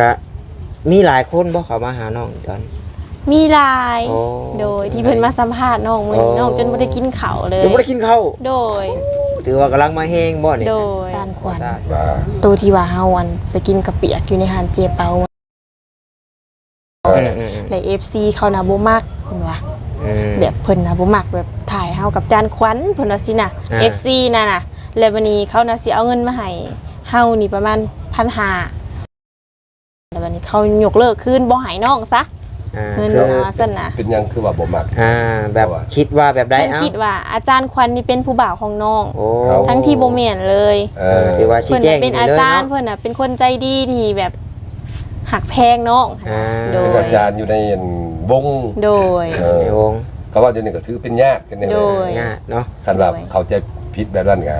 ก็มีหลายคนบ่เขามาหาน้องจอน มีหลาย โอ้โดยที่เพิ่นมาสัมภาษณ์น้องมื้อนี้โอ้ น้องจนบ่ได้กินข้าวเลย ยังบ่ได้กินข้าวโดย ถือว่ากำลังมาแห้งบ่นี่โดย จานขวัญได้ว่าตัวที่ว่าเฮาอันไปกินกะเปียกอยู่ในหานเจเปาเออือมอืมอืมและ FC เขานะบ่มักเพิ่นว่าอืม แบบเพิ่นนะบ่มักแบบถ่ายเฮากับจานขวัญเพิ่นว่าสินะ อ่า FC น่ะน่ะแล้ววันนี้เขาน่ะสิเอาเงินมาให้เฮานี่ประมาณ1,500 แล้ววันนี้เขายกเลิกคืนบ่ให้น้องซะอ่าเงินคือนะซั่นน่ะเป็นหยังคือว่าบ่มัก อ่าแบบว่าคิดว่าแบบใดเพิ่นเอ้าคิดว่าอาจารย์ขวัญนี่เป็นผู้บ่าวของน้อง โอ้เอาทั้งที่บ่แม่นเลย เอเอออถือว่าชี้เพิ่นแจน่ะงเป็นอาจารย์ลเพิ่นน่ะเป็นคนใจดีที่แบบหักแพงน้อง อ่าโด เป็นยอาจารย์อยู่ในวงโดย เออในวงเขาว่าเดี๋ยวนี้ก็ถือเป็นญาติกันเนี่ยโดย งาเนาะ คันว่าโดยเขาจะผิดแบบนั้นก็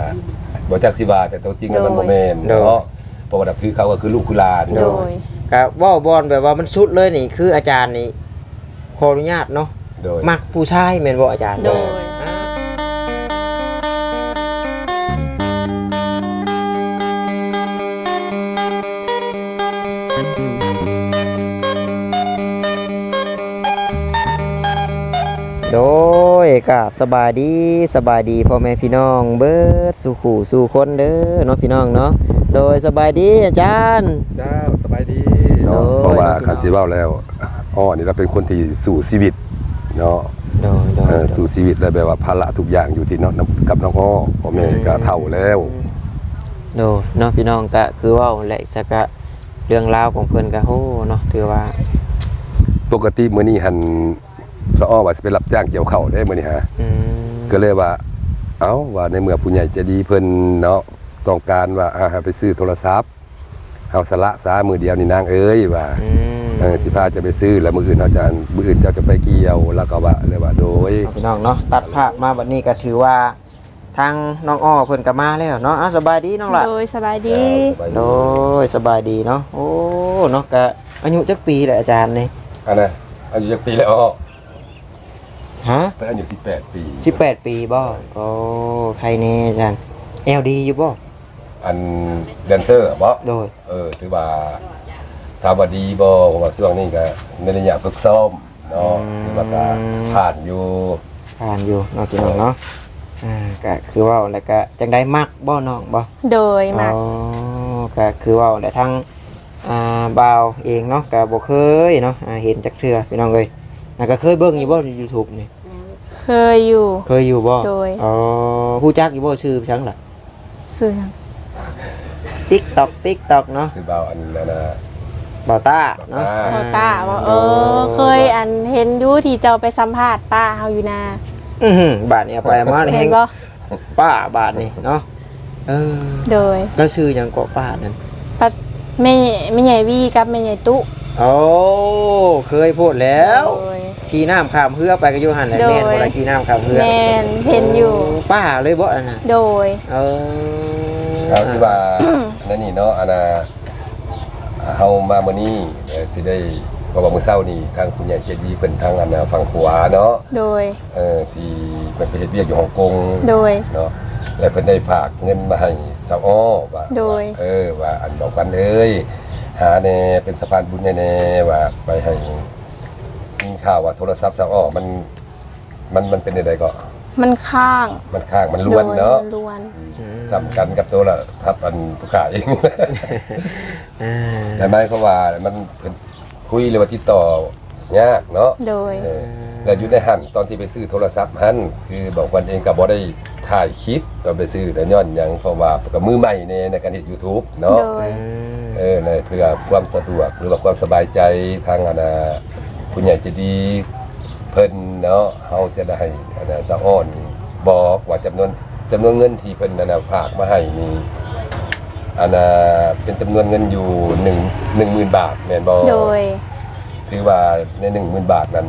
บ่จักสิว่าแต่ตัวจริงอะมันบ่แม่นโดย เนาะเพราะว่าคือเขาก็คือลูกคือหลานโดย ก็เว้าบอลแบบว่ามันสุดเลยนี่ คืออาจารย์นี่ขออนุญาตเนาะโดย มักผู้ชายแม่นบ่อาจารย์ โดย โดยกับสบายดีสบายดีพ่อแม่พี่น้องเบิดสู่ขู่สู่คนเด้อเนาะพี่น้องเนาะโดยสบายดีอาจารย์ เจ้าสบายดีเนาะโดยเพราะว่าคันสิเว้าแล้วอ้อนี่เราเป็นคนที่สู่ชีวิตเนาะโดยโดยเออสู่ชีวิตแล้วแบบว่าภาระทุกอย่างอยู่ที่เนาะกับน้องอ้อพ่อแม่ก็เฒ่าแล้ว โดยเนาะพี่น้องก็คือเว่าแหละสักกะเรื่องราวของเพิ่นก็โหเนาะถือว่าปกติมื้อนี้หัน สะอ้อว่าสิไปรับจ้างเกี่ยวข้าวได้มื้อนี้ฮะอืมก็เลยว่า เอ้าว่าในเมื่อผู้ใหญ่ใจะดีเพิ่นเนาะต้องการว่าอ่าให้ไปซื้อโทรศัพท์เฮาสละสามือเดียวนี่นางเอ้ยว่าอืมเออสิพาจะไปซื้อแล้วมื้ออื่นเฮาจะมื้ออื่นเจ้าจะไปเกี่ยวแล้วก็ว่าเลยว่าโดยเอาพี่น้องเนาะตัดภาพมาบัดนี้ก็ถือว่าทางน้องอ้อเพิ่นก็มาแล้วเนาะอะสบายดีน้องล่ะโดยสบายดีโดยสบายดีเนาะโอ้เนาะก็อายุจักปีแหละอาจารย์นี่อันน่ะอายุจักปีแล้วอ้อ ฮะเป็นอายุ18 ปี18ปีบ่โอ้ใครแนี่อาจารย์ LD อยู่บ่อันแดนเซอร์บ่โดย เออถือว่าถามว่าดีบ่ผมว่าช่วงนี้ก็ในระยะฝึกซ้อมเนาะถือว่าก็ผ่านอยู่ผ่านอยู่เนาะพี่น้องเนาะอ่าก็คือเว่าแล้วก็จังได้มักบ่น้องบ่โดยมากอ๋อก็คือเว่าแต่ทั้งอ่าบ่าวเองเนาะก็บ่เคยเนาะอ่าเห็นจักเทื่อพี่น้องเอ้ย น่ะก็เคยเบิ่งอยู่บ่ใน YouTube นี่ เคยอยู่ เคยอยู่บ่โดย อ๋อฮู้จักอยู่บ่ชื่อจังล่ะเสื่อม TikTok TikTok เนาะสิบ่าวอันนั้นนะบ่าวต้าเนาะบ่าวต้พอตาว่าเออ เคยอันเห็นอยู่ที่เจ้าไปสัมภาษณ์ป้าเฮาอยู่นาอื้อหือบาทนี่เอาไปมาแฮเห็งนบ่ป้าบาทนี่เนาะเออโดยแล้วชื่อหยังก็ป้านั่น ปัดแม่แม่ใหญ่วีกับแม่ใหญ่ตุ โอ้เคยพูดแล้ว โดย ขี่น้ำข้ามเรือไปก็อยู่หั่นแหละโดย แม่นบ่ล่ะขี่น้ำข้ามเรือแม่นเห็นอยู่โป้าเลยบ่อันน่ะโดย เออเอาที่ว่าอันนั้นนี่เนาะอันน่ะเฮามามื้อนี้เอ่อสิได้เพราะว่ามื้อเช้านี่ทางผู้ใหญ่ใจดีเพิ่นทางอันน่ะฝั่งขวาเนาะโดย เออที่เพิ่นไปเฮ็ดเวียกอยู่ฮ่องกงโดยเนาะแล้วเพิ่นได้ฝากเงินมาให้สาวอ้อว่าโดย เออว่าอันบอกกันเอ้ย หาแน่เป็นสะพานบุญแน่ๆว่าไปให้มีข่าวว่าโทรศัพท์สาวอ้อมัน มันมันเป็นใดๆก็มันข้างมันข้างมันล้วนเนาะโดยล้วนสำคัญกับตัวละทับอันผู้ขายอ่าแต่ไม่เพราะว่ามันเพิ่นคุยหรือว่าติดต่อยากเนาะโดยเออแล้วอยู่ในหันตอนที่ไปซื้อโทรศัพท์หันคือบอกวันเองก็บ่ได้ถ่ายคลิปตอนไปซื้อแต่ย้อนหยังเพราะว่าก็มือใหม่ในในการเฮ็ด YouTube เนาะโดย เออในเพื่อความสะดวกหรือว่าความสบายใจทางอนาผู้ใหญ่ใจะดีเพิ่นเนาะเฮาจะได้อนาสะอ้อนบอกว่าจำนวนจำนวนเงินที่เพิ่นนั่นน่ะฝากมาให้นี่อันน่ะเป็นจำนวนเงินอยู่1 10,000บาทแม่นบ่โดย ถือว่าใน10,000บาทนั้น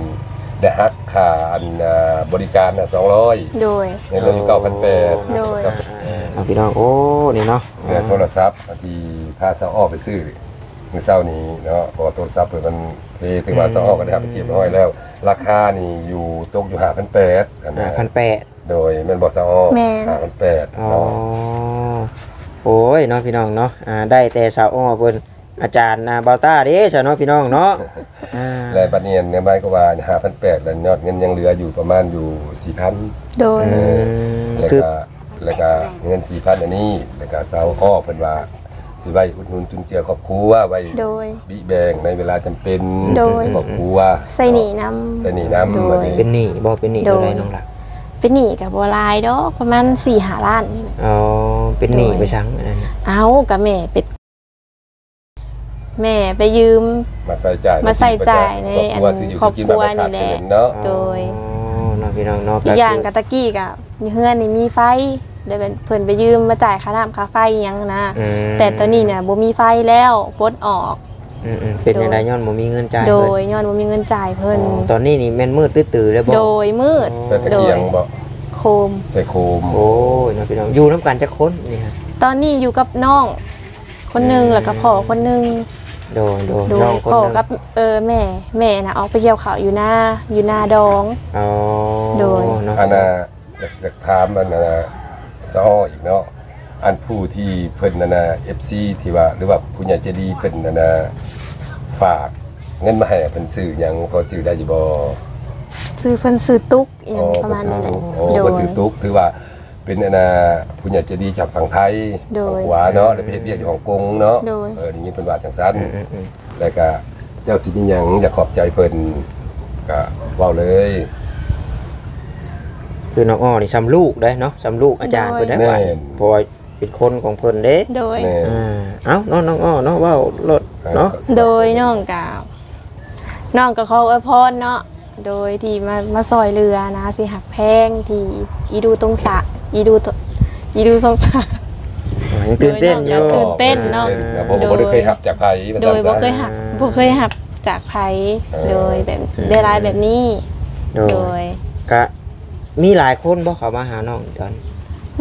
ได้หักค่าอันอ่าบริการน่ะ200โดย ในเรื่องอยู่9,800โดย เอาพี่น้องโอ้นี่เนาะเรื่องโทรศัพท์บางทีพาสาวอ้อไปซื้อมื้อเช้านี้เนาะเพราะว่าโทรศัพท์เพิ่นมันเทถึงว่าสาวอ้อก็ได้รับไปเก็บน้อยแล้ว ราคานี่อยู่ตกอยู่5,800อันอ่านะพันแปดโดยแม่นบ่สาวอ้อแม่น 5,800อ๋อเนาะโอ้ยเนาะพี่น้องเนาะอ่าได้แต่สาวอ้อเพิ่น อาจารย์นาบาต้าเด้ชาวเนาะพี่น้องเนาะอ่าและบัดนี้เนี่ยหมายก็ว่า5,800แล้วยอดเงินยังเหลืออยู่ประมาณอยู่ 4,000โดยอืมแล้วคือก็แล้วก็เงิน4,000อันนี้แล้วก็สาวอ้อเพิ่นว่าสิไว้อุดหนุนจุนเจือครอบครัวไว้โดยบิแบงในเวลาจำเป็นโดย ครอบครัวใส่หนีน้ำใส่หนีน้ำโดย บัดนี้ เป็นหนี้บ่เป็นหนี้โดย เท่าไหร่น้องล่ะเป็นหนีกับบัวลายดอกประมาณสี่หาล้านนี่แหละอ๋อเป็นหนี้โดยไปชังอันนั้นน่ะเอากับแม่ไป แม่ไปยืม มาใส่จ่ายมาใส่จ่ายในครอบครัวซื้ออยู่ครอบซื้อกินครัวแบบไม่ขาดนี่แหละเกินเนาะโดย อ๋อเนาะพี่น้องเนาะอีกอย่างคืกับตะกี้กับเฮือนนี่มีไฟเดี๋ยวเพิ่นไปยืมมาจ่ายค่าน้ำค่าไฟอิหยังนะ อืมแต่ตอนนี้เนี่ยบ่มีไฟแล้วปลดออก อืมๆเป็นจังไดย้อนบ่มีเงินจ่ายโดเพิ่ยนย้อนบ่มีเงินจ่ายเพิ่น อ๋อตอนนี้นี่แม่นมืดตื้อๆแล้วบ่โดยมืด ใส่ตะเกียงบ่โคม ใส่โคมโอ้ยเนาะพี่น้องอยู่น้ำกันจักคนนี่ฮะ ตอนนี้อยู่กับน้อง คนหนึงแล้วก็พ่อคนหนึง โดยโดยโดน้อยงคนพ่อหนึงกับเออแม่แม่น่ะออกไปเกี่ยวข้าวอยู่หน้าอยู่หน้าดอง อ๋อโดยเนาะอันน่ะอยากอยากถามอันน่ะสะอ้ออีกเนาะอันผู้ที่เพิ่นนั่นน่ะ FC ที่ว่าหรือว่าผู้ใหญ่ใจดีเพิ่นนั่นน่ะฝากเงินมาให้เพิ่นซื้อหยังพอจื้อได้อยู่บ่ซื้อเพิ่นซื้อตุ๊กอหย่างประมาณนั้นแหละโอ้โดเพิ่นยซื้อตุ๊กถือว่า เป็นอันน่ะผู้ใหญ่ใจดีจากฝั่งไทยโดย ฝั่งขวาเนาะแล้วไปเฮ็ดเวียกอยู่ฮ่องกงเนาะโดย เออนี่เพิ่นว่าจังซั่นอืมอืมอืม แล้วก็เจ้าสิมีหยังอยากขอบใจเพิ่นก็เว้าเลย คือน้องอ้อนี่ซ้ำลูกได้เนาะซ้ำลูกอาจารย์เพิ่นได้แม่ว่านเพราะว่าเป็นคนของเพิ่นเด้โดย แม่อ่าเอ้าเนาะน้องอ้อเนาะเว้ารถเนาะ โดยน้องกาวน้องก็ขออวยพรเนาะ โดยที่มามาซอยเรือนะสิหักแพงที่อีดูตรงสระอีดูตอีดูสงสารยังตื่นเต้นอยู่โดยน้องตื่น เต้นเนาะผมบ่ได้เคยหับจากไผว่าโดซั่นยบ่เคยหักบ่เคยหักจากไผเออ โดยแบบได้รายแบบนี้โดโดยยก็มีหลายคนบ่เข้ามาหาน้องตอน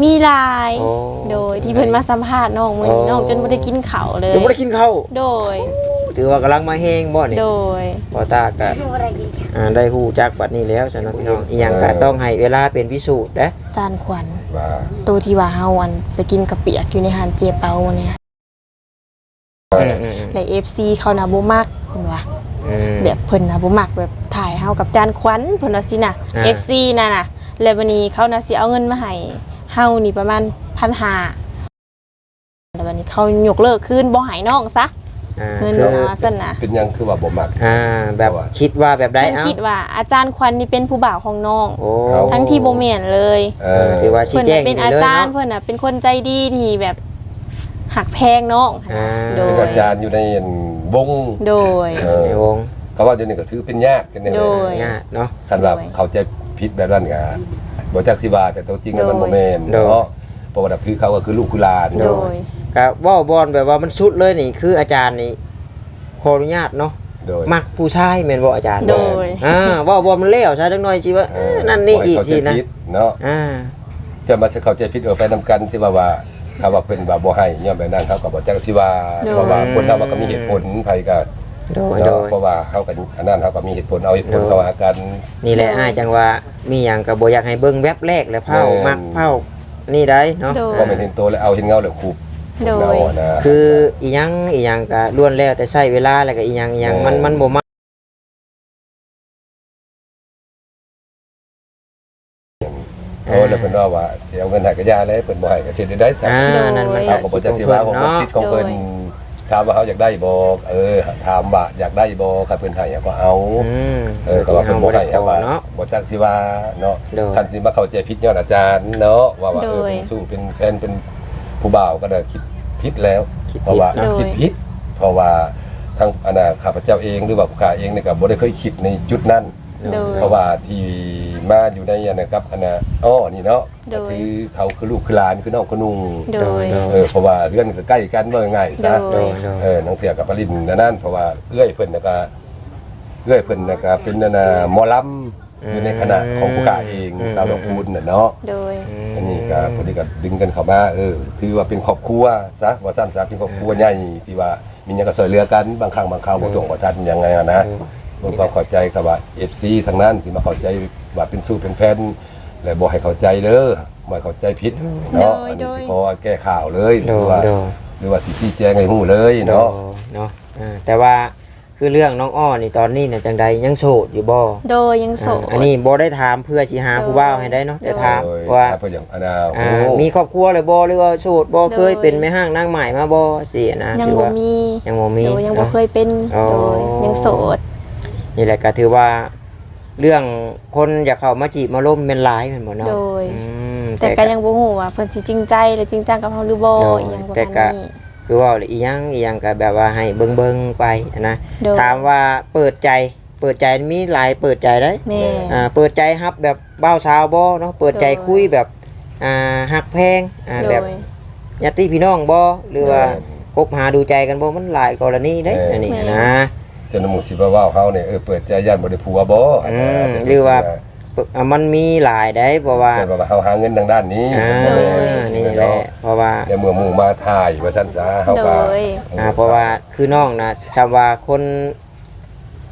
มีลาย โอ้โดยที่เพิ่นมาสัมภาษณ์น้องมื้อนี้โอ้ น้องจนบ่ได้กินข้าวเลย ยังบ่ได้กินข้าวโดย ถือว่ากำลังมาแฮงบ่นี่โดย พอตาก็อ่าได้ฮู้จักบัดนี้แล้วฉะนั้นพี่น้องอีหยังก็ต้องให้เวลาเป็นพิสูจน์เด้อจานขวัญว่า ตัวที่ว่าเฮาอันไปกินกะเปียกอยู่ในหานเจเปาเนี่ยอืมอืมใน FC เขานะบ่มักเพิ่นว่าอืม แบบเพิ่นนะบ่มักแบบถ่ายเฮากับจานขวัญเพิ่นว่าสินะอ่า FC น่ะน่ะแล้ววันนี้เขานะสิเอาเงินมาให้เฮานี่ประมาณ1,500แล้ววันนี้เขายกเลิกคืนบ่ให้น้องซะ อ่าเงินคืออ่าซั่นน่ะเป็นหยังคือว่าบ่มัก อ่าแบบคิดว่าแบบใดเพิ่นเอ้า คิดว่าอาจารย์ขวัญนี่เป็นผู้บ่าวของน้อง โอ้เอาทั้งที่บ่แม่นเลย เอเอออ ถือว่าชี้เพิ่นแจน่ะงเป็นดีอาเลยจารย์เนาะเพิ่นน่ะเป็นคนใจดีที่แบบหักแพงน้องอ่าโดเป็นย อาจารย์อยู่ในวง โดย เออ ในวงเขาว่าเดี๋ยวนี้ก็ถือเป็นญาติกันเนี่ยโดยงาเนาะ คันว่าโดยเขาจะผิดแบบนั้นก็บ่จักสิว่าแต่ตัวจริงแล้วมันโดยบ่แม่นโดยเนาะ เพราะว่าคือเขาก็คือลูกคือหลานโดย ก็เว้าบอลแบบว่ามันสุดเลยนี่คืออาจารย์นี่ขออนุญาตเนาะโดย มักผู้ชายแม่นบ่อาจารย์โดย อ่าเว้าบอลมันแล้วใช่จังหน่อยสิว่าเอเอ้ออนั่นนี่อีกบ่ให้ทีเขาใจนะผิดเนาะอ่า จะมาเข้าใจผิดเออไปนํกันสิว่าว่าเขาว่าเพิ่นว่าบ่ให้ย้อนแบบนั้นเขาก็บ่จักสิว่าโดย เพราะว่าคนเรามันก็มีเหตุผลไผก็โดยโดเนาะยเพราะว่าเขาก็อันนั้นเขาก็มีเหตุผลเอาเหตุผลโดยเข้าหากัน นี่แหละอ้ายจังว่ามีหยังก็บ่อยากให้เบิ่งแวบแรกแล้วเผาแม่น มักเผา นี่ได้เนาะ โดยว่ามันเห็นโตแล้วเอาเห็นเงาแล้วคูบโดยเงาอะนะ คืออีหยังอีหยังก็ล้วนแล้วแต่ใช้เวลาแล้วก็อีหยังอีหยังมันแม่นมันบ่มักเออแล้วเพิ่นว่าว่าสิเอาเงินให้ก็ยาแล้วเพิ่นบ่ให้ก็สิได้ได้ซะอ่าโดยนั่นมันเขาก็บ่จักสิว่าของเนาะ สิทธิ์ของเพิ่นโดย ถามว่าเขาอยากได้บ่เออถามว่าอยากได้บ่คันเพิ่นให้ก็เอาอืมเออก็ว่าเพิ่นบ่ให้เฮาบ่ว่าได้ขอเนาะบ่จักสิว่าเนาะโดยคันสิมาเข้าใจผิดย้อนอาจารย์เนาะว่าว่าเออโดยเป็นสู้เป็นแฟนเป็นผู้บ่าวก็ได้คิดผิดแล้วคิดผิดเพราะว่าโดยคิดผิดเพราะว่าทางอนาข้าพเจ้าเองหรือว่าผู้ข้าเองเนี่ยก็บ่ได้เคยคิดในจุดนั้น โดย เพราะว่าที่มาอยู่ในอันนะครับอันน่ะอ้อนี่เนาะโดยก็คือเขาคือลูกคือหลานคือน้องคือนุ่งโดยโดยเออเพราะว่าเพื่อนก็ใกล้กันว่าง่ายๆซะโดโดยโดย เออนังเถื่อกับปรินนั่นนั่นเพราะว่าเอื้อยเพิ่นน่ะก็เอื้อยเพิ่นน่ะก็เป็นนั่นน่ะหมอลำอยู่ในคณะของผู้ข้าเองอืมสาวดอกคูณน่ะเนาะ โดย อันนี้ก็พอดีก็ดึงกันเข้ามาเออคือว่าเป็นครอบครัวซะว่าสั้นซะเป็นครอบครัวใหญ่ที่ว่ามีหยังก็ช่วยเหลือกันบางครั้งบางคราวบ่ตรงบ่ทันยังไงอะนะ เบิ่งความเข้าใจกับว่า FC ทางนั้นสิมาเข้าใจว่าเป็นสู้เป็นแฟนและบ่ให้เข้าใจเด้อบ่ให้เข้าใจผิดเนาะโดยอันนี้โดยสิพอแก้ข่าวเลยโดคืยอว่าโดยหรือว่าสิชี้แจงให้ฮู้เลยเนาะเนาะอ่าแต่ว่าคือเรื่องน้องอ้อนี่ตอนนี้เนี่ยจังใดยังโสดอยู่บ่โดยยังโสด อ่าอันนี้บ่ได้ถามเพื่อสิหาผู้บ่าวให้ได้เนาะแต่ถามโดยว่า ถ้าเพิ่นอย่างอันน่ะอ่าโอ้มีครอบครัวเลยบ่หรือว่าโสดบ่เคยเป็นแม่ห้างนางใหม่มาบ่สินะยังถือบ่ว่ามียังบ่มีโดยยังบ่เนาะเคยเป็นอ๋อโดยยังโสด นี่แหละก็ถือว่าเรื่องคนอยากเข้ามาจีบมาล้มเป็นหลายแม่นบ่เนาะโดย อืมแต่ก็ยังบ่ฮู้ว่าเพิ่นสิจริงใจหรือจริงจังกับเฮาหรือบ่โดยอีหยังประแต่มาณก็นี้ คือว่าอีหยังอีหยังก็แบบว่าให้เบิ่งๆไปนะโดย ถามว่าเปิดใจ เปิดใจมีหลายเปิดใจได้ แม่ อ่าเปิดใจฮับแบบบ้าวสาวบ่เนาะเปิดใจโดย คุยแบบอ่าฮักแพงอ่าโดแบบย ญาติพี่น้องบ่หรือว่าแม่นคบหาดูใจกันบ่มันหลายกรณีเด้แม่นอันนี้แม่นนะ จนหมู่สิว่าว้าวเฮาเนี่ยเออเปิดใจย่านบ่ได้ผัวบ่อืมหรือว่า อ่ามันมีหลายได้เพราะว่าแต่ว่าเฮาหาเงินทางด้านนี้อ่าโดยนี่แหละเพราะว่าในเมื่อหมู่มาถ่ายว่าซั่นซะเฮาโดก็ยอ่าเพราะว่าคือน้องนะชาวว่าคน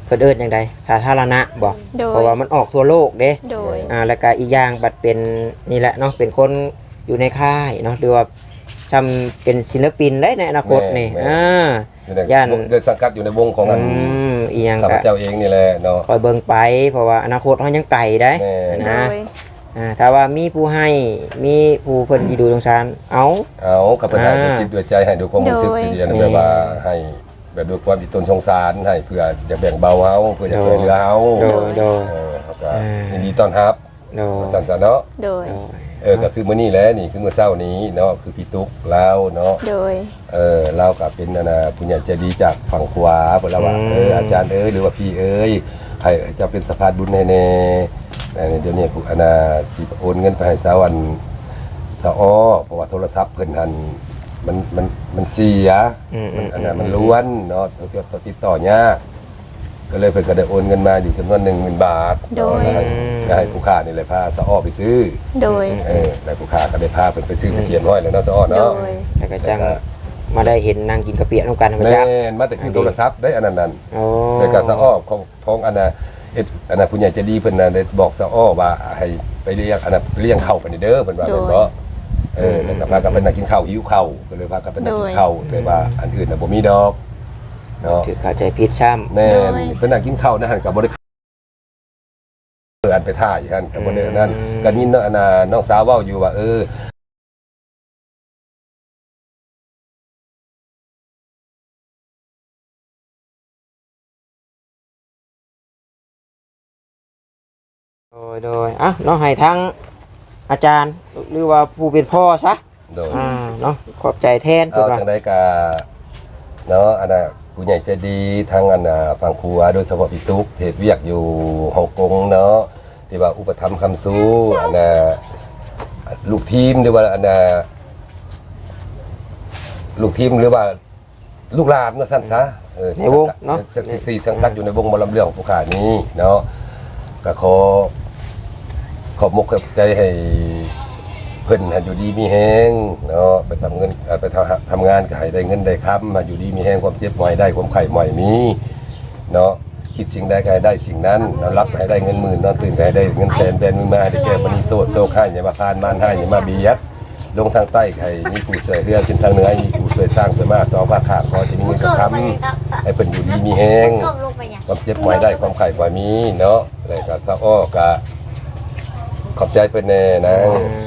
เพิ่นเอิ้นจังไดสาธารณะบ่โดย เพราะว่ามันออกทั่วโลกเด้โดย อ่าแล้วก็อีกอย่างบัดเป็นนี่แหละเนาะเป็นคนอยู่ในค่ายเนาะหรือว่าซำเป็นศิลปินได้ในอนาคตนี่อ่า อยู่ในย่านโดยสังกัดอยู่ในวงของอือันมอีหยังข้าพก็เจ้าเองนี่แหละเนาะคอยเบิ่งไป เพราะว่าอนาคตเฮายังไกลได้ แม่โดนะ ยอ่าถ้าว่ามีผู้ให้มีผู้เพิ่นอีดูสงสารเอา เอาข้าพเจ้าด้วยจิตด้วยใจให้ด้วยความรู้สึกโดยที่ดีนะแบบว่าให้แบบด้วยความอิตนสงสารให้เพื่อจะแบ่งเบาเฮาเพื่อจะช่วยเหลือเฮาโดยโดย เออเขาก็อ่า ยินดีต้อนรับโดยสันสะเนาะโดย โดย เออก็คือมื้อนี้แหละนี่คือมื้อเช้านี้เนาะคือพี่ตุ๊กลาวเนาะโดย เออเราก็เป็นนานาผู้ใหญ่ใจดีจากฝั่งขวาเพิ่นละว่าอืมเอออาจารย์เอ้ยหรือว่าพี่เอ้ยให้จะเป็นสะพานบุญให้แน่แต่เดี๋ยวนี้ผู้อนาสิโอนเงินไปให้สาวันสะอ้อเพราะว่าโทรศัพท์เพิ่นหันมันมันมันเสียอืมมันอันนั้นอืมมันล้วนเนาะเกี่ยวกับติดต่อยาก ก็เลยเพิ่นก็ได้โอนเงินมาอยู่จำนวน10,000บาทโดยเนาะแล้วให้ผู้ค้านี่เลยพาสะอ้อไปซื้อโดย เออแล้วผู้ค้าก็ได้พาเพิ่นไปซื้อไปเทียนห้อยแล้วเนาะสะอ้อโดเนาะย แล้วก็จังมาได้เห็นนางกินกระเปียกน้ำกันธรรมแม่ดานมาแต่ซื้อโทรศัพท์ได้อันนั้นนั่น โอ้แล้วก็สะอ้อของของอันน่ะเอ็ดอันน่ะผู้ใหญ่ใจะดีเพิ่นน่ะได้บอกสะอ้อว่าให้ไปเรียกอันน่ะเลี้ยงเข้าวไปนี่เด้อเพิ่นว่าโดยเพิ่นเนาะเออแล้วก็พากันไปนั่งกินข้าวหิวข้าวก็เลยพากันไปนั่งกินข้าวแต่ว่าอันอื่นน่ะบ่มีดอก เนาะถือเข้าใจผิดซ้ำ แม่โดนยเพิ่นนั่งกินข้าวนะหั่นก็บ่ได้เอออันไปท่าอีกหั่นก็บ่ได้อันนั้นอืม ก็ยินเนาะอันน่ะน้องสาวเว้าอยู่ว่าเออโดยโดยอะเนาะให้ทั้งอาจารย์หรือว่าผู้เป็นพ่อซะโดย อ่าเนาะขอบใจแทนเอาว่าจังไดก็เนาะอันน่ะ ผู้ใหญ่ใจดีทางอันน่ะฝั่งครัวโดยเฉพาะพี่ตุ๊กเฮ็ดเวียกอยู่ฮ่องกงเนาะที่ว่าอุปถัมภ์คำสู้อันน่ะลูกทีมหรือว่าอันน่ะลูกทีมหรือว่าลูกหลานเนาะสั้นซะเออในวงเนาะสักสี่สังกัดอยู่ในวงบอลำเรื่องของผู้ขานี้เนาะก็ขอขอบมกขอบใจให้ เพิ่นอยู่ดีมีแฮงเนาะไปทำเงินไปทำทำงานก็ให้ได้เงินได้ค้ำมาอยู่ดีมีแฮงความเจ็บบ่อยได้ความไข่บ่อยมีเนาะคิดสิ่งใดก็ให้ได้สิ่งนั้นนอนรับให้ได้เงินหมื่นนอนตื่นก็ให้ได้เงินแสนแบนมือมาให้ได้แก้ปณีโซดโซกให้อย่ามาพานมานให้อย่ามาบียัดลงทางใต้ให้มีผู้ช่วยเรือขึ้นทางเหนือมีผู้ช่วยสร้างช่วยมาสองภาคขางพอจะมีเงินกระทำให้เพิ่นอยู่ดีมีแฮงก้งความเจ็บป่วยได้ความไข้ป่วยมีเนาะอะไรก็ซะอ้อกะ ขอบใจเป็นแน่นะ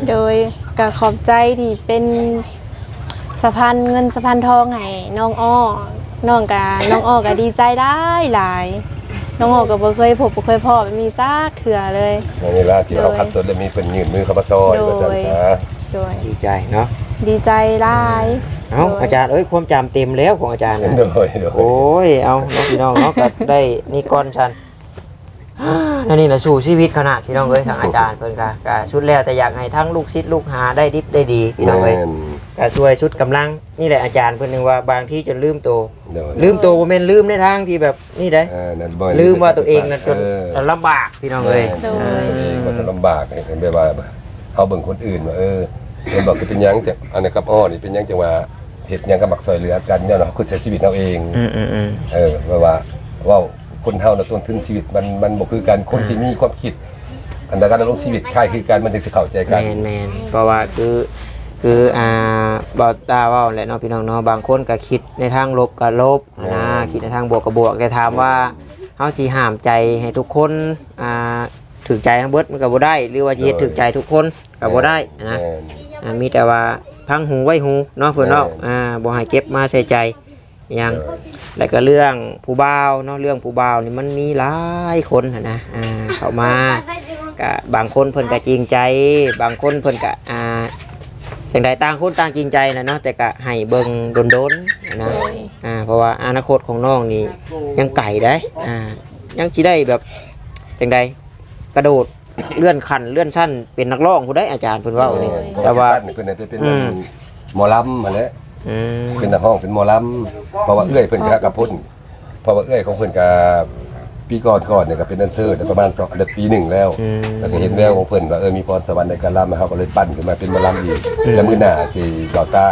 โดยก็ขอบใจที่เป็นสะพานเงินสะพานทองให้น้องอ้อน้องกะน้องอ้อก็ดีใจได้หลาย น้องอ้อก็บ่เคยพบบ่เคยพ่อแบบนี้จักเถื่อเลย ในเวลาที่เราคัดสนแล้วมีเพิ่นยื่นมือเข้ามาซอยโดย ว่าซั่นซะโดยดีใจเนาะดีใจหลาย เอาโดย อาจารย์เอ้ยความจำเต็มแล้วของอาจารย์นะโดยโดยโอ้ยเอาเนาะพี่น้องเนาะก็ได้นี่ก้อนชัน นั่นนี่แหละสู่ชีวิตขนาดพี่น้องเอ้ยทางอาจารย์เพิ่นก็ก็ชุดแล้วแต่อยากให้ทั้งลูกศิษย์ลูกหาได้ดิบได้ดีพี่น้องเอ้ยแม่นก็ช่วยชุดกำลังนี่แหละอาจารย์เพิ่นนึงว่าบางที่จนลืมตัวโดยลืมตัวบ่แม่นลืมในทางที่แบบนี่ได้อ่านั่นบ่ลืมว่าตัวเองน่ะจนเออลำบากพี่น้องเอ้ยแม่นตัวเองก็จะลำบากให้แบบว่าเฮาเบิ่งคนอื่นว่าเออเพิ่นบอกคือเป็นหยังจังอันนี้กับอ้อนี่เป็นหยังจังว่าเฮ็ดหยังก็มักซอยเหลือกันเนี่ยเนาะคือใช้ชีวิตเราเอง อืมอืมอืม เออว่าว่าเว่า คนเฮาน่ะต้นทุนชีวิตมันมันบ่คือกันคนที่มีความคิด อันใดการดำรงชีวิตคล้ายคือกันมันจึงสิเข้าใจแมกันนแมนเพราะว่าคือคืออ่าบอตาเว่าแหละเนาะพี่น้องเนาะบางคนก็คิดในทางลบก็ลบนะคิดในทางบวกก็บวกแต่ถามว่าเฮาสิห้ามใจให้ทุกคนอ่าถึกใจทั้งเบิดมันก็บ่ได้ หรือว่าสิเฮ็ดถึกใจทุกคนก็บ่ได้นะแม่น อ่ามีแต่ว่าพังหูไว้หูเนาะเพื่อนเนาะเอออ่อ่าบ่ให้เก็บมาใส่ใจอห ยังแล้วก็เรื่องผู้บ่าวเนาะเรื่องผู้บ่าวนี่มันมีหลายคนหั้นนะอ่าเข้ามาก็บางคนเพิ่นก็จริงใจ บางคนเพิ่นก็อ่าจังใดต่างคนต่างจริงใจนะเนาะแต่ก็ให้เบิ่งโดนๆนะโดยอ่าเพราะว่าอนาคตของน้องนี่ยังไก่ได้อ่ายังสิได้แบบจังใดกระโดดเลื่อนขั้นเลื่อนชั้นเป็นนักร้องผู้ได้อาจารย์เพิ่นเว่านี่เพระแต่ว่าสิบล้นนี่เพิ่นน่ะจะเป็นอืมหมอลำมาแหล้ว อืมเป็นนักห้องเป็นหมอลำเพราะว่าเอื้อยเพิ่นก็กับพุ่นเพราะว่าเอื้อยของเพิ่นก็ปีก่อนก่อนเนี่ยก็เป็นแดนเซอร์ได้ประมาณ2เดือนปีหนึ่งแล้วอืมแล้วก็เห็นแววของเพิ่นว่าเออมีพรสวรรค์ในการรำเขาก็เลยปั้นขึ้นมาเป็นหมอลำอีกแล้วมื้อหน้าสิดอต้า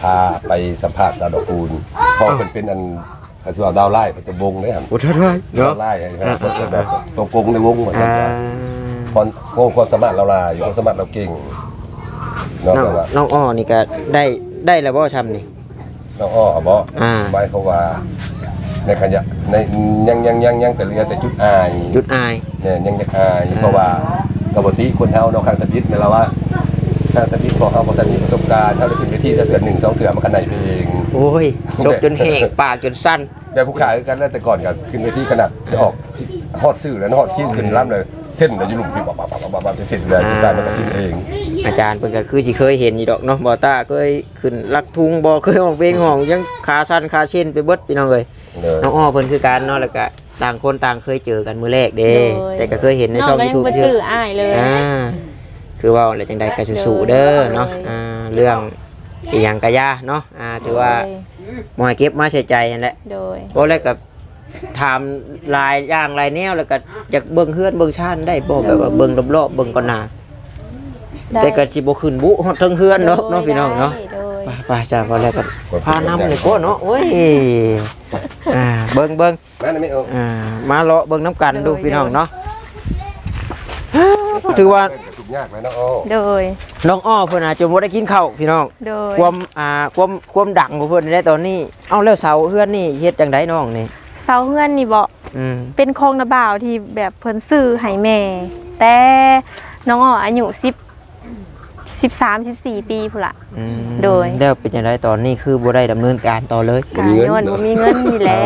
พาไปสัมภาษณ์สาวดอกคูณเพราะเพิ่นเป็นอันเขาสิว่าดาวไล่ประจำวงเด้หั่นโอ้ท่าด้วยดาเนาะวไล่ให้ให้เพิ่นแบบตัวกงในวงว่าซั่อ่านๆพรโอ้ความสามารถเราลายอยู่ความสามารถเราเก่งเนาะน้องแต่ว่าน้องอ้อนี่ก็ได้ ได้แล้วบ่ช้ำนี่ น้องอ้อเอาบ่อ่า ไว้เขาว่า ในขยะในยังยังยังยังแต่เหลือแต่จุดอายหยุดอาย เนี่ยยังจะอายเพราะว่าปกติคนเฮาเนาะข้างตะพิษเนี่ยเราว่าข้างตะพิษของเฮาบ่ทันมีประสบการณ์เฮาได้ขึ้นเวทีสักเดือนหนึ่งสองเทื่อมันก็ไหนไปเอง โอ้ยซบจนแห้งปากจนสั้น แบบผู้ขายคือกันแล้วแต่ก่อนก็ขึ้นเวทีขนาดสิออกสิฮอดซื่อแล้วเนาะฮอดขี้ขึ้นล้ำเลย เส้นน่ะอยู่ลุ่มพี่บับบับบับบับบับจะเสร็จแล้วสุดท้ายมันก็สิ้นเอง อาจารย์เพิ่นก็คือสิเคยเห็นอยู่ดอกเนาะบ่ตาเคยขึ้นลักทุงบ่เคยออกเพลงห้องยังขาสั้นขาเช่นไปเบิดพี่น้องเอ้ยเออน้องอ้อเพิ่นคือกันเนาะแล้วก็ต่างคนต่างเคยเจอกันมื้อแรกเด้โดยแต่ก็เคยเห็นในน้อช่องงก็ยัง YouTube บ่เยจื้ออะอ้ายเลยอ่าคือว่าอะไรจังใดก็สู้ๆเด้อเนาะโดยอ่าเรื่องอีหยังกะยาเนาะอ่าถือว่ามอยเก็บมาใส่ใจนั่นแหละโดยโอ้แล้วก็ถามลายอย่างลายแนวแล้วก็อยากเบิ่งเฮือนเบิ่งชานได้บ่แบบว่าเบิ่งรอบๆเบิ่งก่อนหน้าได้ แต่ก็สิบ่ขึ้นบุฮอดเทิงเฮือนเนาะเนาะพี่น้องเนาะโดยไปไปจ้าพอแล้วก็พาน้ำเลยก็เนาะโอ้ยอ่าเบิ่งเบิ่งแม่นไม่เอาอ่ามาเลาะเบิ่งน้ำกันดูพี่น้องเนาะถือว่าทุกยากเลยเนาะอ้อโดยน้องอ้อเพิ่นอาจจะบ่ได้กินข้าวพี่น้องโดยความอ่าความความดังของเพิ่นได้ตอนนี้ เอ้าแล้วเสาเฮือนนี่เฮ็ดจังไดน้องนี่เซาเฮือนนี่บ่อืมเป็นโครงนาบ่าวที่แบบเพิ่นซื้อให้แม่แต่น้องอ๋ออายุ10 13 14ปีพุ่นล่ะอืมโดย แล้วเป็นจังไดตอนนี้คือบ่ได้ดำเนินการต่อเลยกายย้อนบ่มีเงินนี่แหละ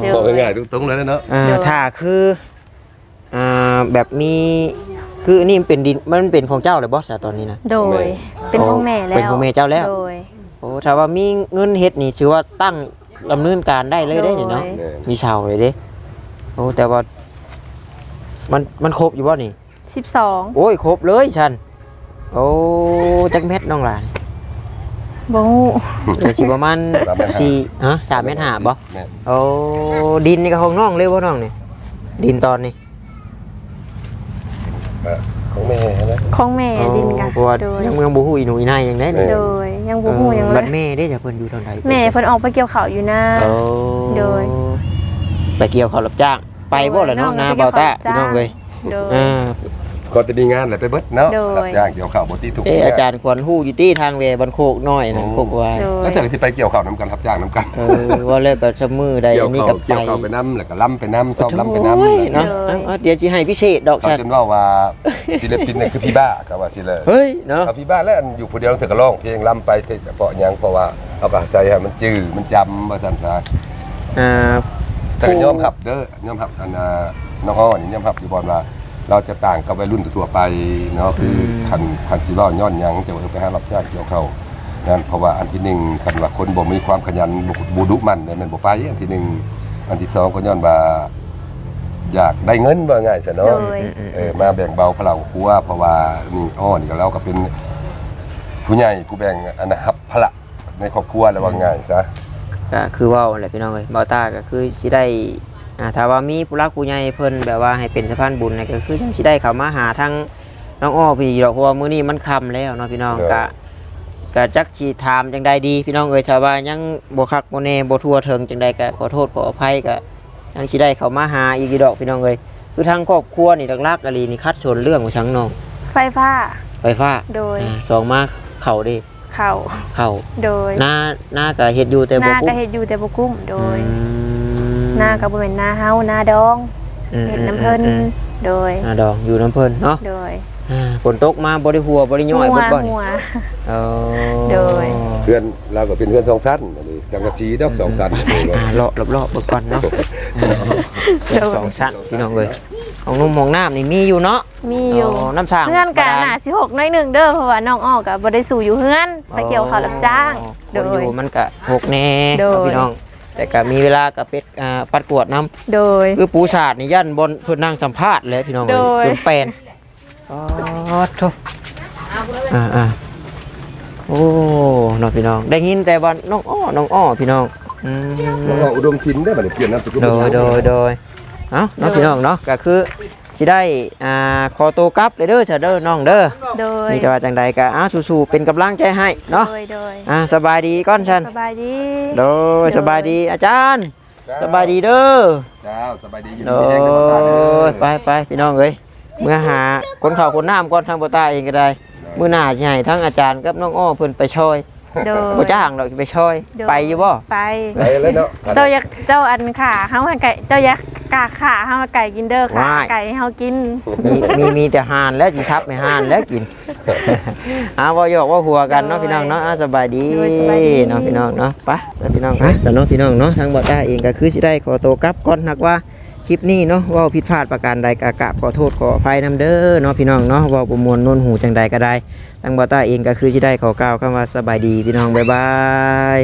โดบอกยง่ายๆตรงๆเลยเนาะอ่าโดย ถ้าคืออ่าแบบมีคือนี่มันเป็นดินมันเป็นของเจ้าเลยบ่ซะตอนนี้นะ โดย เป็นของแม่แล้วเป็นของแม่เจ้าแล้ว โดย โอ้ถ้าว่ามีเงินเฮ็ดนี่ถือว่าตั้งดำเนินการได้เลยได้นี่เนาะ โดยมีเสาเลยเด้โอ้แต่ว่า มันมันครบอยู่บ่นี่12โอ้ยครบเลยฉัน โอ้จักเม็ดน้องหลานบ่ฮู้เดี๋ยวสิประมาณสี่ฮะสามเมตรห้าบ่แม่น โอ้ดินนี่ก็ของน้องเลยบ่น้องนี่ดินตอนนี้เออของแม่นะของแม่ดินกันเพราะว่าโดยยังยังบ่ฮู้อีหนูอีนายยังได้นี่โดยยังบ่ฮู้หยังเลบัดยแม่เด้จะเพิ่นอยู่ทางใดแม่เพิ่นออกไปเกี่ยวข้าวอยู่นะโอ้โดยไปเกี่ยวข้าวรับจ้าง ไปบ่ล่ะน้องนาเบาตาพี่น้องเอ้ยโดย อ่า ก่อนจะมีงานแหละไปเบิดเนาะโดย รับจ้างเกี่ยวข้าวบ่ที่ทุกเอออาจารย์ควรฮู้อยู่ที่ทางเวบันโคกน้อยนั่นโคกไว้โดยแล้วเธอที่ไปเกี่ยวข้าวน้ำกันรับจ้างน้ำกัน เออว่าแล้วก็ชะมือใดเกี่ยวอันนี้ข้าก็วไปเกี่ยวข้าวไปน้ำแล้วก็ล้ำไปน้ำซ้อมล้ำไปน้ำโอ้ยเนาะเนาะเอาเอาเดี๋ยวสิให้พิเศษดอกเขาฉันจนว่าว่าศิลปินเนี่ยคือพี่บ้าก็ว่าสิเลย เฮ้ยเนาะ เอาพี่บ้าแล้วอันอยู่ผู้เดียวเธอก็ร้องเพลงล้ำไปเถอะเพราะหยังเพราะว่าเอาก็ใส่ให้มันจื้อมันจำว่าซั่นซะอ่าแต่ก็ยอมรับเด้อยอมรับอันน่ะน้องอ้อนี่ยอมรับอยู่บ่ว่า เราจะต่างกับวัยรุ่นทั่วๆไปเนาะคือคันคันสิเว้าย้อนหยังจะว่าไปหารับจ้างเกี่ยวข้าวนั่นเพราะว่าอันที่หนึ่งคันว่าคนบ่มีความขยันบ่บ่ดุมันเนี่ยมันบ่ไปอันที่หนึ่งอันที่สองก็ย้อนว่าอยากได้เงินว่าง่ายซะเนาะโดยเออมาแบ่งเบาพลังครัวเพราะว่านี่อ้อนี่ก็เราก็เป็นผู้ใหญ่ผู้แบ่งอันนะครับพละในครอบครัวแล้วว่าง่ายซะก็คือเว่าแหละพี่น้องเอ้ยบ่าวตาก็คือสิได้ อ่าถ้าว่ามีผู้รักผู้ใหญ่เพิ่นแบบว่าให้เป็นสะพานบุญเนี่ยก็คือจังสิได้เข้ามาหาทั้งน้องอ้อพี่ดอกเพราะว่ามื้อนี้มันค่ำแล้วเนาะพี่น้องก็ก็จักสิถามจังใดดี พี่น้องเอ้ยถ้าว่ายังบ่คักบ่แน่บ่ทั่วถึงจังใดก็ขอโทษขออภัยก็ยังสิได้เข้ามาหาอีกอีดอกพี่น้องเอ้ยคือทางครอบครัวนี่หลักๆอะลีนี่คัดสนเรื่องของชังน้องไฟฟ้า ไฟฟ้าโดย อ่าสองมาเข้าเด้เข้าเข้าโดยหน้าหน้าก็เฮ็ดอยู่แต่หบ่น้ากุ้ก็มเฮ็ดอยู่แต่บ่กุ้มโดย อืม หน้าก็บ่แม่นหน้าเฮาหน้าดองอืมเฮ็ดน้ำเพิ่นอืมโดยหน้าดองอยู่น้ำเพิ่นเนาะโดยอ่าฝนตกมาบ่ได้หัวบ่ได้ย่อยหัเบิวดบ่นี่หัว เออโดย เพื่อนเราก็เป็นเพื่อนสองชั้นอันนี้สังกะสีดอกสองชั้นเลยอ่าเลาะรอบๆเบิดก่อนเนาะอ่าโดย สองชั้นพี่น้องเอ้ยของนุ่มของน้ำนี่มีอยู่เนาะ มีอยู่อ๋อน้ำสร้างเฮือนกันบาดาลน่ะ16น้อยหนึงเด้อเพราะว่าน้องอ้อก็บ่ได้สู่อยู่เฮือนไปเกี่ยวข้าวรับจ้างอ๋อโดคนอยยู่มันก็หกแน่โดย พี่น้อง แต่ก็มีเวลาก็เป็ดอ่าปัดกวดน้ำโดย คือปูชาดนี่ยันบนเพื่อนนั่งสัมภาษณ์เลยพี่น้องโดยจนเป็นอ๋อโทอ่าอ่าโอ้น้องพี่น้อง ได้ยินแต่ว่าน้องอ้อน้องอ้อพี่น้องอืมแล้วก็อุดมศิลป์ได้บัดนี้เปลี่ยนนามสกุลโดยโดยโดยเอ้าน้องพี่น้องเนาะก็คือ สิได้อ่าขอตัวกลับเลยเด้อเสยเด้อน้องเด้อโดย มีแต่ว่าจังใดก็อ้าสู้ๆเป็นกำลังใจให้เนาะโดย โดยอ่าสบายดีก้อนฉันสบายดี โดยสบายดีอาจารย์ สบายดีเด้อเจ้าสบายดีอยู่โดดีแห้งเด้อบ่ตาเด้ยอไปไปพี่น้องเอ้ยเมื่อหาคนข่าวคนน้ำก่อนทางบตาเองก็ได้เมื่อหน้าสิใหญ่ทั้งอาจารย์กับน้องอ้อเพิ่นไปช่วยโดย บ่จ้างดอกสิไปช่วยโดย ไปอยู่บ่ ไป ไปแล้วเนาะ เจ้าอยากเจ้าอันขาเฮาให้ไก่เจ้าอยาก กาขาเฮาให้ไก่กินเด้อขาไก่ให้เฮากิน มีมีมีแต่หานแล้วสิชับไม่หานแล้วกิน อ้าวบ่หยอกว่าหัวกันเนาะพี่น้องเนาะอ่าสบายดีโดยสบายดี เนาะพี่น้องเนาะไปไปพี่น้องอะสำน้องพี่น้องเนาะทางบ่ตาเองก็คือสิได้ขอตัวกลับก่อนหากว่าคลิปนี้เนาะเว่าผิดพลาดประการใดก็กราบขอโทษขออภัยนํเด้อเนาะพี่น้องเนาะเว่าบ่มวนนวนหูจังใดก็ได้ทางบ่ตาเองก็คือสิได้ขอกล่าวคำว่าสบายดีพี่น้องบ๊ายบาย